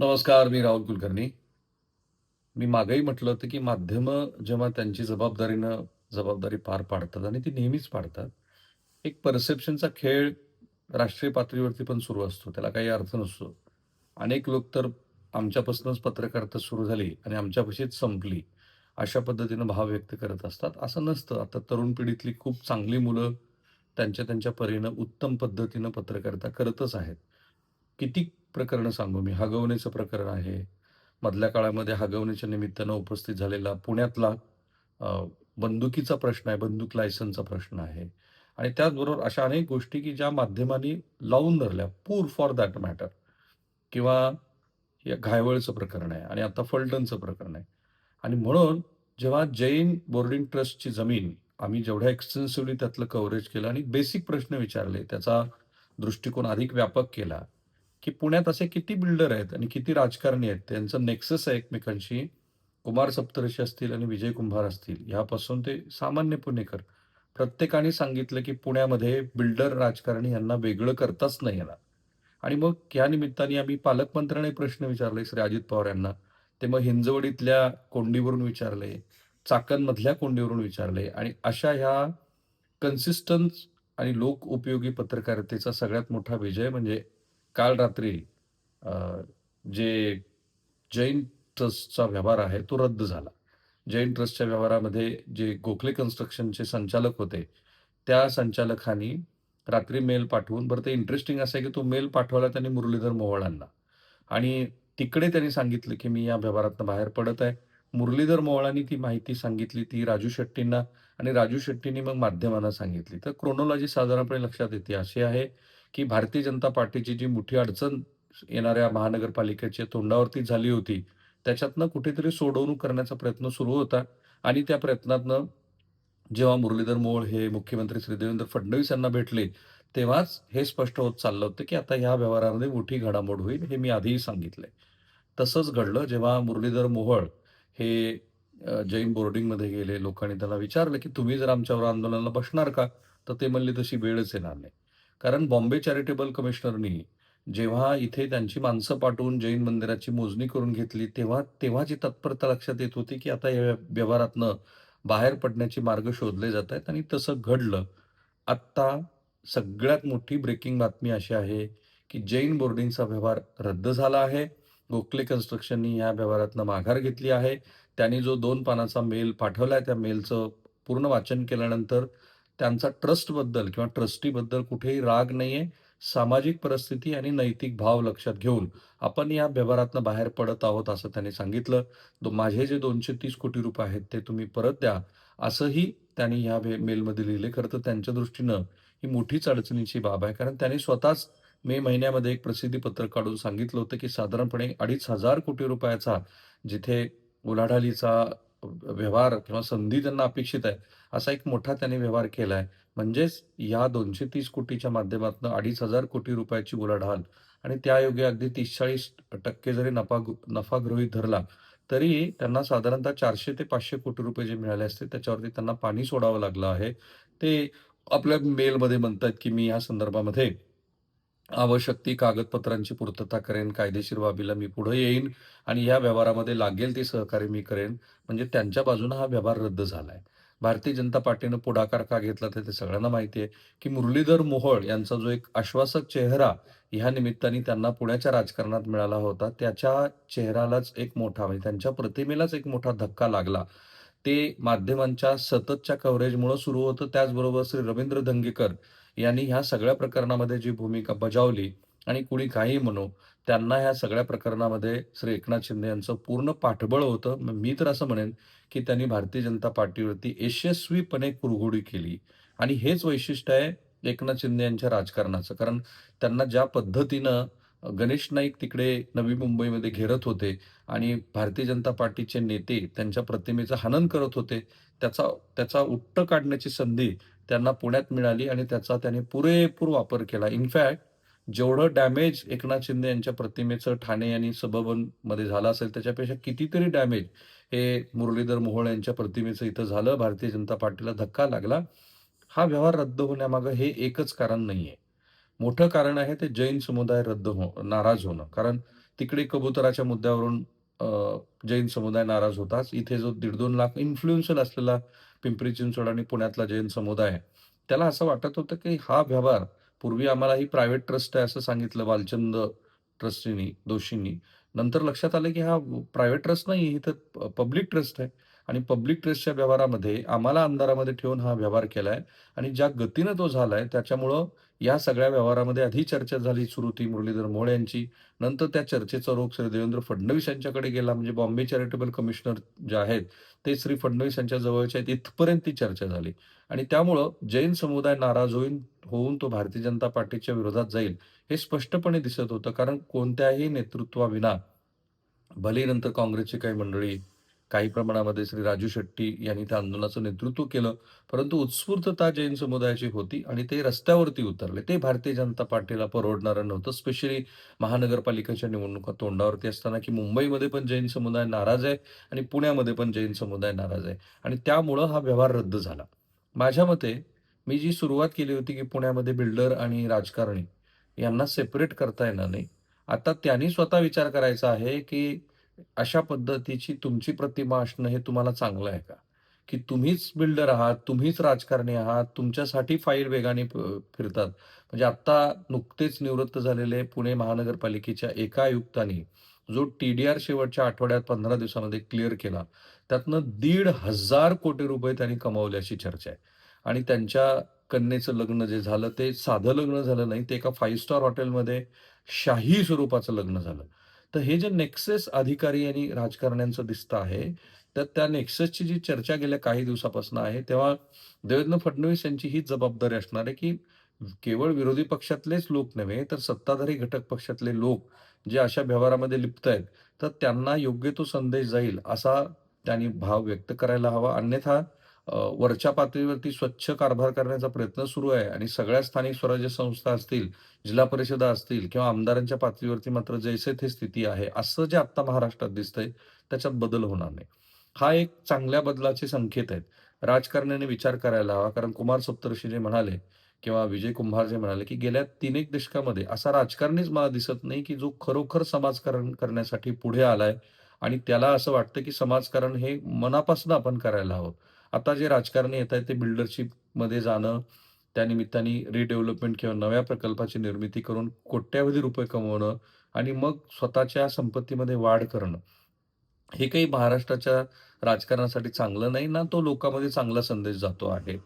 नमस्कार मी राहुल कुलकर्णी. मी मागही म्हटलं होतं की माध्यमं जेव्हा त्यांची जबाबदारीनं जबाबदारी पार पाडतात आणि ती नेहमीच पाडतात एक परसेप्शनचा खेळ राष्ट्रीय पातळीवरती पण सुरू असतो. त्याला काही अर्थ नसतो. अनेक लोक तर आमच्यापासूनच पत्रकारिता सुरू झाली आणि आमच्यापाशीच संपली. अशा पद्धतीनं भाव व्यक्त करत असतात. असं नसतं. आता तरुण पिढीतली खूप चांगली मुलं त्यांच्या त्यांच्या परीनं उत्तम पद्धतीनं पत्रकारिता करतच आहेत. किती प्रकरणं सांगू मी. हगवण्याचं प्रकरण आहे. मधल्या काळामध्ये हगवण्याच्या निमित्तानं उपस्थित झालेला पुण्यातला बंदुकीचा प्रश्न आहे बंदूक लायसनचा प्रश्न आहे. आणि त्याचबरोबर अशा अनेक गोष्टी की ज्या माध्यमांनी लावून धरल्या. पूर फॉर दॅट मॅटर. किंवा या घायवळचं प्रकरण आहे आणि आता फलटणचं प्रकरण आहे. आणि म्हणून जेव्हा जैन बोर्डिंग ट्रस्टची जमीन आम्ही जेवढ्या एक्सटेन्सिव्हली त्यातलं कव्हरेज केलं आणि बेसिक प्रश्न विचारले त्याचा दृष्टिकोन अधिक व्यापक केला की पुण्यात असे किती बिल्डर आहेत आणि किती राजकारणी आहेत त्यांचं नेक्सस आहे एकमेकांशी. कुमार सप्तर्षी असतील आणि विजय कुंभार असतील ह्यापासून ते सामान्य पुणेकर. प्रत्येकाने सांगितलं की पुण्यामध्ये बिल्डर राजकारणी यांना वेगळं करताच नाही येणार. आणि मग या निमित्ताने आम्ही पालकमंत्र्यांना प्रश्न विचारले श्री अजित पवार यांना. ते मग हिंजवडीतल्या कोंडीवरून विचारले चाकणमधल्या कोंडीवरून विचारले आणि अशा ह्या कन्सिस्टन्स आणि लोक उपयोगी पत्रकारितेचा सगळ्यात मोठा विजय म्हणजे काल रात्री जे जैन ट्रस्टचा व्यवहार आहे तो रद्द झाला. जैन ट्रस्टच्या व्यवहारामध्ये जे गोखले कन्स्ट्रक्शनचे संचालक होते त्या संचालकांनी रात्री मेल पाठवून बरं ते इंटरेस्टिंग असं आहे की तो मेल पाठवला त्यांनी मुरलीधर मोहोळांना. आणि तिकडे त्यांनी सांगितलं की मी या व्यवहारातनं बाहेर पडत आहे. मुरलीधर मोहोळांनी ती माहिती सांगितली ती राजू शेट्टींना आणि राजू शेट्टींनी मग माध्यमांना सांगितली. तर क्रोनॉलॉजी साधारणपणे लक्षात येते अशी आहे. की भारतीय जनता पार्टीची जी मोठी अडचण येणाऱ्या महानगरपालिकेच्या तोंडावरती झाली होती त्याच्यातनं कुठेतरी सोडवणूक करण्याचा प्रयत्न सुरू होता. आणि त्या प्रयत्नातनं जेव्हा मुरलीधर मोहोळ हे मुख्यमंत्री श्री देवेंद्र फडणवीस यांना भेटले तेव्हाच हे स्पष्ट होत चाललं होतं की आता ह्या व्यवहारामध्ये मोठी घडामोड होईल हे मी आधीही सांगितलंय. तसंच घडलं जेव्हा मुरलीधर मोहोळ हे जैन बोर्डिंगमध्ये गेले लोकांनी त्याला विचारलं की तुम्ही जर आमच्यावर आंदोलनाला बसणार का? तर ते म्हणले तशी वेळच येणार नाही. कारण बॉम्बे चॅरिटेबल कमिशनरनी जेव्हा इथे त्यांची माणसं पाठवून जैन मंदिराची मोजणी करून घेतली तेव्हा तेव्हाची तत्परता लक्षात येत होती की आता या व्यवहारातनं बाहेर पडण्याचे मार्ग शोधले जात आहेत आणि तसं घडलं. आत्ता सगळ्यात मोठी ब्रेकिंग बातमी अशी आहे की जैन बोर्डिंगचा व्यवहार रद्द झाला आहे. गोखले कन्स्ट्रक्शननी या व्यवहारातनं माघार घेतली आहे. त्यांनी जो दोन पानाचा मेल पाठवला आहे त्या मेलचं पूर्ण वाचन केल्यानंतर त्यांचा ट्रस्टबद्दल किंवा ट्रस्टीबद्दल कुठेही राग नाहीये. सामाजिक परिस्थिती आणि नैतिक भाव लक्षात घेऊन आपण या व्यवहारातनं बाहेर पडत आहोत असं त्यांनी सांगितलं. दो- माझे जे दोनशे तीस कोटी रुपये आहेत ते तुम्ही परत द्या. असंही त्यांनी ह्या भे मेलमध्ये लिहिले खरं तर त्यांच्या दृष्टीनं ही मोठीच अडचणीची बाब आहे. कारण त्यांनी स्वतःच मे महिन्यामध्ये एक प्रसिद्धी पत्रक काढून सांगितलं होतं की साधारणपणे अडीच हजार कोटी रुपयाचा जिथे उलाढालीचा व्यवहार किंवा संधी त्यांना अपेक्षित आहे असा एक मोठा त्यांनी व्यवहार केलाय. म्हणजेच या दोनशे तीस कोटीच्या माध्यमातून अडीच हजार कोटी रुपयाची उलाढाल आणि त्यायोगे अगदी तीस चाळीस टक्के जरी नफा नफा गृहित धरला तरी त्यांना साधारणतः चारशे ते पाचशे कोटी रुपये जे मिळाले असते त्याच्यावरती त्यांना पाणी सोडावं लागलं आहे. ते आपल्या मेलमध्ये म्हणतात की मी या संदर्भामध्ये आवश्यक ती कागदपत्रांची पूर्तता करेन कायदेशीर बाबीला मी पुढे येईन आणि या व्यवहारामध्ये लागेल ते सहकार्य मी करेन. म्हणजे त्यांच्या बाजूनं हा व्यवहार रद्द झालाय. भारतीय जनता पार्टीनं पुढाकार का घेतला तर ते सगळ्यांना माहिती आहे की मुरलीधर मोहोळ यांचा जो एक आश्वासक चेहरा ह्या निमित्ताने त्यांना पुण्याच्या राजकारणात मिळाला होता. त्याच्या चेहऱ्यालाच एक मोठा म्हणजे त्यांच्या प्रतिमेलाच एक मोठा धक्का लागला. ते माध्यमांच्या सततच्या कव्हरेजमुळे सुरू होतं. त्याचबरोबर श्री रवींद्र धंगेकर यांनी ह्या सगळ्या प्रकरणामध्ये जी भूमिका बजावली आणि कुणी काही म्हणू त्यांना ह्या सगळ्या प्रकरणामध्ये श्री एकनाथ शिंदे यांचं पूर्ण पाठबळ होतं. मी तर असं म्हणेन की त्यांनी भारतीय जनता पार्टीवरती यशस्वीपणे कुरघोडी केली. आणि हेच वैशिष्ट्य आहे एकनाथ शिंदे यांच्या राजकारणाचं. कारण त्यांना ज्या पद्धतीनं गणेश नाईक तिकडे नवी मुंबईमध्ये घेरत होते आणि भारतीय जनता पार्टीचे नेते त्यांच्या प्रतिमेचं हनन करत होते त्याचा त्याचा उट्ट काढण्याची संधी त्यांना पुण्यात मिळाली आणि त्याचा त्याने पुरेपूर वापर केला. इनफॅक्ट जेवढं डॅमेज एकनाथ शिंदे यांच्या प्रतिमेचं ठाणे आणि सबबनमध्ये झालं असेल त्याच्यापेक्षा कितीतरी डॅमेज हे मुरलीधर मोहोळ यांच्या प्रतिमेचं इथं झालं. भारतीय जनता पार्टीला धक्का लागला. हा व्यवहार रद्द होण्यामागं हे एकच कारण नाहीये. मोठं कारण आहे ते जैन समुदाय रद्द हो नाराज होणं. कारण तिकडे कबुतराच्या मुद्द्यावरून जैन समुदाय नाराज होताच. इथे जो 1.5-2 लाख इन्फ्लुएन्शियल असलेला पिंपरी चिंचवड आणि पुण्यातला जैन समुदाय आहे, त्याला असं वाटत होतं, की हा व्यवहार पूर्वी आम्हाला ही प्रायव्हेट ट्रस्ट आहे असं सांगितलं बालचंद ट्रस्टीनी दोषींनी. नंतर लक्षात आलं, की हा प्रायव्हेट ट्रस्ट नाही ही तर पब्लिक ट्रस्ट आहे आणि पब्लिक ट्रस्टच्या व्यवहारामध्ये आम्हाला अंधारामध्ये ठेवून हा व्यवहार केलाय आणि ज्या गतीनं तो झालाय त्याच्यामुळं या सगळ्या व्यवहारामध्ये आधी चर्चा झाली सुरू मुरलीधर मोळे यांची. नंतर त्या चर्चेचा रोग श्री देवेंद्र फडणवीस यांच्याकडे गेला म्हणजे बॉम्बे चॅरिटेबल कमिशनर जे आहेत, ते श्री फडणवीस यांच्या जवळचे आहेत इथपर्यंत ती चर्चा झाली आणि त्यामुळं जैन समुदाय नाराज होईन होऊन तो भारतीय जनता पार्टीच्या विरोधात जाईल, हे स्पष्टपणे दिसत होतं. कारण कोणत्याही नेतृत्वाविना भलेही नंतर काँग्रेसची काही मंडळी, काही प्रमाणामध्ये श्री राजू शेट्टी यांनी त्या आंदोलनाचं नेतृत्व केलं, परंतु उत्स्फूर्तता जैन समुदायाची होती आणि ते रस्त्यावरती उतरले. ते भारतीय जनता पार्टीला परवडणारं नव्हतं. स्पेशली महानगरपालिकेच्या निवडणुका तोंडावरती असताना, की मुंबईमध्ये पण जैन समुदाय नाराज आहे आणि पुण्यामध्ये पण जैन समुदाय नाराज आहे आणि त्यामुळं हा व्यवहार रद्द झाला. माझ्या मते मी जी सुरुवात केली होती, की पुण्यामध्ये बिल्डर आणि राजकारणी यांना सेपरेट करता येणार नाही. आता त्यांनी स्वतः विचार करायचा आहे, की अशा पद्धतीची तुमची प्रतिमा असणं हे तुम्हाला चांगलं आहे का? की तुम्हीच बिल्डर आहात, तुम्हीच राजकारणी आहात, तुमच्यासाठी फाईल वेगाने फिरतात. म्हणजे आत्ता नुकतेच निवृत्त झालेले पुणे महानगरपालिकेच्या एका आयुक्तांनी जो टी-डी-आर शेवटच्या आठवड्यात 15 दिवसामध्ये क्लिअर केला, त्यातनं 1,500 कोटी रुपये त्यांनी कमावले अशी चर्चा आहे आणि त्यांच्या कन्येचं लग्न जे झालं ते साधं लग्न झालं नाही, ते एका फाईव्ह स्टार हॉटेलमध्ये शाही स्वरूपाचं लग्न झालं. तर हे जे नेक्सेस अधिकारी आणि राजकारण्यांचं दिसतं आहे, तर त्या नेक्सेसची जी चर्चा गेल्या काही दिवसापासून आहे, तेव्हा देवेंद्र फडणवीस यांची हीच जबाबदारी असणार आहे, की केवळ विरोधी पक्षातलेच लोक नव्हे, तर सत्ताधारी घटक पक्षातले लोक जे अशा व्यवहारामध्ये लिप्त आहेत, तर त्यांना योग्य तो संदेश जाईल असा त्यांनी भाव व्यक्त करायला हवा. अन्यथा वरच्या पातळीवरती स्वच्छ कारभार करण्याचा प्रयत्न सुरू आहे आणि सगळ्या स्थानिक स्वराज्य संस्था असतील, जिल्हा परिषदा असतील किंवा आमदारांच्या पातळीवरती मात्र जैसे थे स्थिती आहे. असं जे आत्ता महाराष्ट्रात दिसतंय, त्याच्यात बदल होणार नाही. हा एक चांगल्या बदलाचे संकेत आहेत. राजकारण्याने विचार करायला हवा. कारण कुमार सप्तर्षी जे म्हणाले किंवा विजय कुंभार जे म्हणाले, की गेल्या तीन एक दशकामध्ये असा राजकारणीच मला दिसत नाही, की जो खरोखर समाजकारण करण्यासाठी पुढे आलाय आणि त्याला असं वाटतं, की समाजकारण हे मनापासून आपण करायला हवं. आता जे राजकारणी येत आहेत ते बिल्डरशिपमध्ये जाणं, त्या निमित्ताने रिडेव्हलपमेंट किंवा नव्या प्रकल्पाची निर्मिती करून कोट्यवधी रुपये कमवणं आणि मग स्वतःच्या संपत्तीमध्ये वाढ करणं. हे काही महाराष्ट्राच्या राजकारणासाठी चांगलं नाही ना तो लोकांमध्ये चांगला संदेश जातो आहे.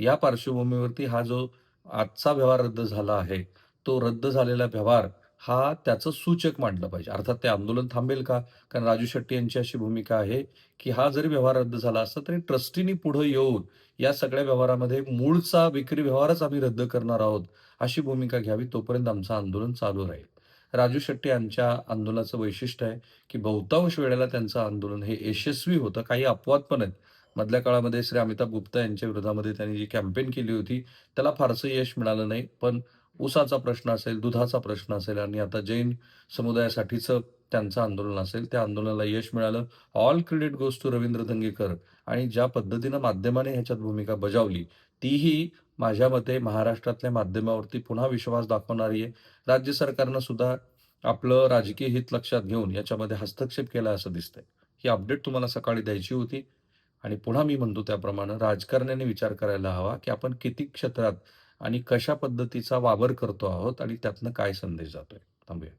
या पार्श्वभूमीवरती हा जो आजचा व्यवहार रद्द झाला आहे, तो रद्द झालेला व्यवहार हा त्याचं सूचक मांडलं पाहिजे. अर्थात ते आंदोलन थांबेल का? कारण राजू शेट्टी यांची अशी भूमिका आहे, की हा जरी व्यवहार रद्द झाला असता तरी ट्रस्टीनी पुढे येऊन या सगळ्या व्यवहारामध्ये मूळचा विक्री व्यवहारच आम्ही रद्द करणार आहोत, अशी भूमिका घ्यावी. तोपर्यंत आमचं आंदोलन चालू राहील. राजू शेट्टी यांच्या आंदोलनाचं वैशिष्ट्य आहे, की बहुतांश वेळेला त्यांचं आंदोलन हे यशस्वी होतं. काही अपवाद पण आहेत. मधल्या काळामध्ये श्री अमिताभ गुप्ता यांच्या विरोधामध्ये त्यांनी जी कॅम्पेन केली होती, त्याला फारसं यश मिळालं नाही. पण ऊसाचा प्रश्न असेल, दुधाचा प्रश्न असेल आणि आता जैन समुदायासाठीचं त्यांचं आंदोलन असेल, त्या आंदोलनाला यश मिळालं. All credit goes to Ravindra Dhangekar आणि ज्या पद्धतीनं माध्यमाने ह्याच्यात भूमिका बजावली, तीही माझ्या मते महाराष्ट्रातल्या माध्यमावरती पुन्हा विश्वास दाखवणारी आहे. राज्य सरकारनं सुद्धा आपलं राजकीय हित लक्षात घेऊन याच्यामध्ये हस्तक्षेप केला असं दिसतंय. ही अपडेट तुम्हाला सकाळी द्यायची होती आणि पुन्हा मी म्हणतो त्याप्रमाणे राजकारण्याने विचार करायला हवा, की आपण किती क्षेत्रात आणि कशा पद्धतीचा वावर करतो आहोत आणि त्यातनं काय संदेश जातोय. थांबूया.